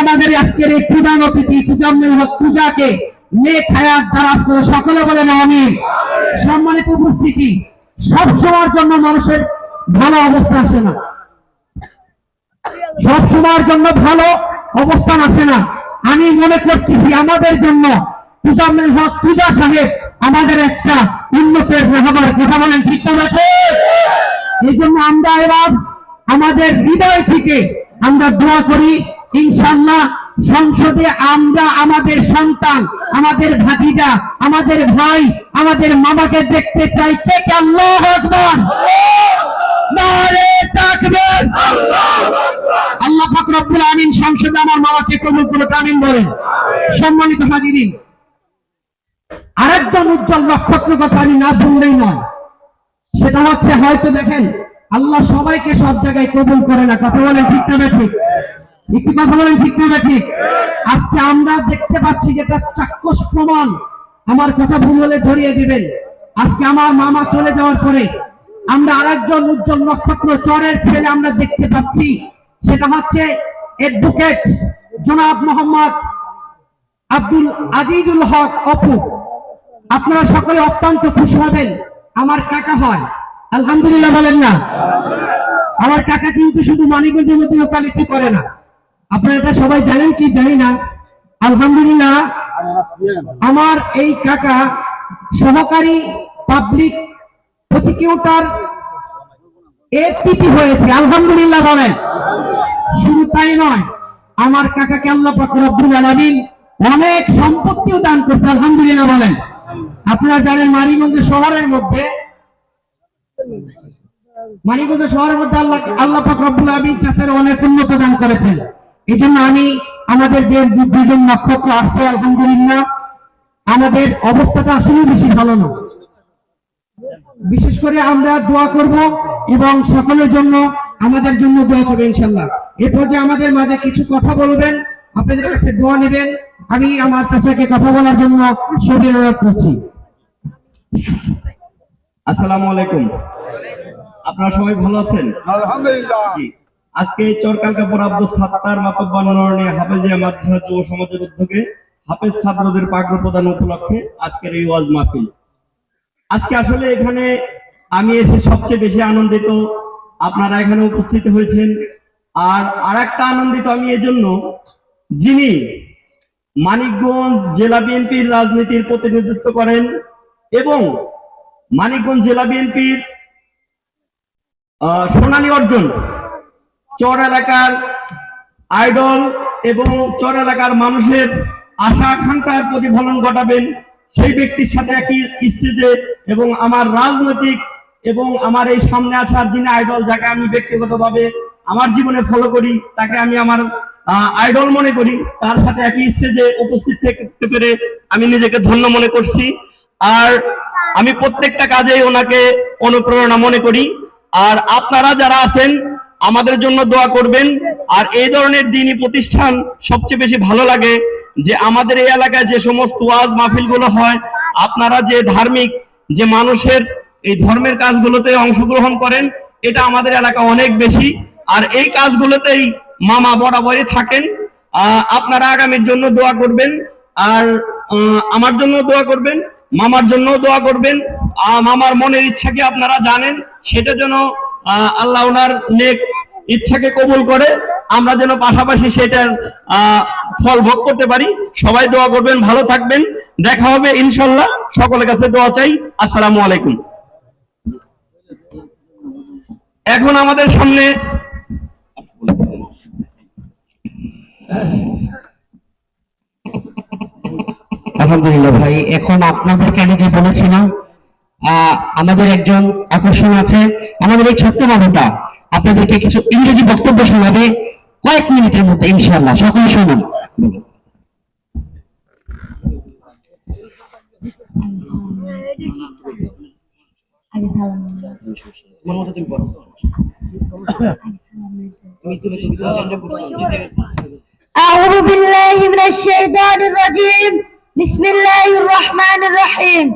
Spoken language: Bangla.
আমাদের আজকের এই প্রধান অতিথি তুজাম্মেল হক পূজাকে নেক হায়াত দ্বারাজ সকলে বলেন আমি সম্মানিত উপস্থিতি সব সময়ের জন্য মানুষের ভালো অবস্থা আসে না। সব সময়ের জন্য ভালো অবস্থান আসে না। আমি মনে করতেছি আমাদের জন্য তুজাম্মেল হক পূজা সাহেব আমাদের একটা উন্নতের রাহবার কথা বলেন, ঠিক আছে এই জন্য আমরা এবার আমাদের হৃদয় থেকে আমরা দোয়া করি ইনশাল্লাহ সংসদে আমরা আমাদের সন্তান, আমাদের ভাতিজা, আমাদের ভাই, আমাদের মামাকে দেখতে চাই। আল্লাহ আকবার। পাক আমিন সংসদে আমার মামাকে কবুল করে আমিন বলেন। সম্মানিত হাজিরিন, আরেকজন উজ্জ্বল নক্ষত্র কথা আমি না বললেই নয়। সেটা হচ্ছে, হয়তো দেখেন, আল্লাহ সবাইকে সব জায়গায় কবুল করে না। কথা বলেন ঠিক না ঠিক? আজকে আমরা দেখতে পাচ্ছি যেটা চাক্ষুষ প্রমাণ। আমার কথা ভুল হলে ধরিয়ে দিবেন। আজকে আমার মামা চলে যাওয়ার পরে আমরা আরেকজন উজ্জ্বল নক্ষত্র চরের ছেলে আমরা দেখতে পাচ্ছি। সেটা হচ্ছে অ্যাডভোকেট জনাব মোহাম্মদ আব্দুল আজিজুল হক অপু। আপনারা সকলে অত্যন্ত খুশি হবেন। আমার কাকা হয়। আলহামদুলিল্লাহ বলেন না। আমার কাকা কিন্তু শুধু মানিকগঞ্জের মধ্যে করে না। আপনারা সবাই জানেন কি জানি না? আলহামদুলিল্লাহ, আমার এই কাকা সহকারী পাবলিক প্রসিকিউটর এপিপি হয়েছে, আলহামদুলিল্লাহ বলেন। শুধু তাই নয়, আমার কাকাকে আল্লাহ রব্বুল আলামিন অনেক সম্পত্তিও দান করছে, আলহামদুলিল্লাহ বলেন। আপনারা জানেন মানিকগঞ্জ শহরের মধ্যে, মানিকগঞ্জ শহরের মধ্যে আল্লাহ আল্লাহ রব্বুল আলামিন চাচার অনেক উন্নত দান করেছেন। এই জন্য আমি আমাদের যে দুজন নক্ষত্র আসছে আলহামদুলিল্লাহ আমাদের অবস্থাটা আসলে বেশি ভালো না। বিশেষ করে আমরা দোয়া করব এবং সকলের জন্য আমাদের জন্য দোয়া করবে ইনশাল্লাহ এরপর যে আমাদের মাঝে কিছু কথা বলবেন আপনাদের কাছে দোয়া নেবেন। আমি আমার চাচাকে কথা বলার জন্য সবির অনুরোধ করছি। আসসালামু আলাইকুম। আপনারা সবাই ভালো আছেন? আলহামদুলিল্লাহ। আজকে চরকালকাপুর আব্দুল সাত্তার মাতব্বর নরণী হাফেজিয়া মাদ্রাসা যুব সমাজের উদ্যোগে হাফেজ ছাত্রদের পাগ্র প্রদান উপলক্ষে আজকের এই ওয়াজ মাহফিল। আজকে আসলে এখানে আমি এসে সবচেয়ে বেশি আনন্দিত, আপনারা এখানে উপস্থিত হয়েছেন। আর আরেকটা আনন্দিত আমি এজন্য, যিনি মানিকগঞ্জ জেলা বিএনপির রাজনীতির প্রতিনিধিত্ব করেন এবং মানিকগঞ্জ জেলা বিএনপির সোনালী অর্জন চর এলাকার আইডল এবং চর এলাকার মানুষের আশা আকাঙ্ক্ষার প্রতিফলন ঘটাবেন। সেই ব্যক্তির সাথে একই স্টেজে এবং আমার রাজনৈতিক এবং আমার এই সামনে আসার যিনি আইডল, যাকে আমি ব্যক্তিগতভাবে আমার জীবনে ফলো করি, তাকে আমি আমার আইডল মনে করি, তার সাথে একই স্টেজে উপস্থিত থাকতে পেরে আমি নিজেকে ধন্য মনে করছি। আর আমি প্রত্যেকটা কাজে ওনাকে অনুপ্রেরণা মনে করি। আর আপনারা যারা আছেন আমাদের জন্য দোয়া করবেন। আর এই ধরনের দিনই প্রতিষ্ঠান সবচেয়ে বেশি ভালো লাগে যে আমাদের এই এলাকায় যে সমস্ত ওয়াজ মাহফিলগুলো হয়, আপনারা যে ধার্মিক, যে মানুষের এই ধর্মের কাজগুলোতে অংশগ্রহণ করেন, এটা আমাদের এলাকা অনেক বেশি। আর এই কাজগুলোতেই মামা বরাবরই থাকেন। আপনারা আগামীর জন্য দোয়া করবেন। আর আমার জন্য দোয়া করবেন, মামার জন্য দোয়া করবেন। মামার মনের ইচ্ছাকে আপনারা জানেন, সেটা যেন আল্লাহ ওনার নেক ইচ্ছাকে কবুল করে। আমরা যেন পাশাপাশি সেটার ফল ভোগ করতে পারি। সবাই দোয়া করবেন, ভালো থাকবেন। দেখা হবে ইনশাল্লাহ। সকলের কাছে দোয়া চাই। আসসালামু আলাইকুম। এখন আমাদের সামনে আলহামদুলিল্লাহ ভাই, এখন আপনাদেরকে আমি যে বলেছিলাম আমাদের একজন আকর্ষণ আছে আমাদের এই ছোট্ট বাবুটা আপনাদেরকে কিছু ইংরেজি বক্তব্য শোনাবে কয়েক মিনিটের মধ্যে ইনশাআল্লাহ সকলে শুনুন আগে সালাম তোমার মতো তুমি করো তুমি তুমি তুমি চ্যানেলে أعوذ بالله من الشيطان الرجيم بسم الله الرحمن الرحيم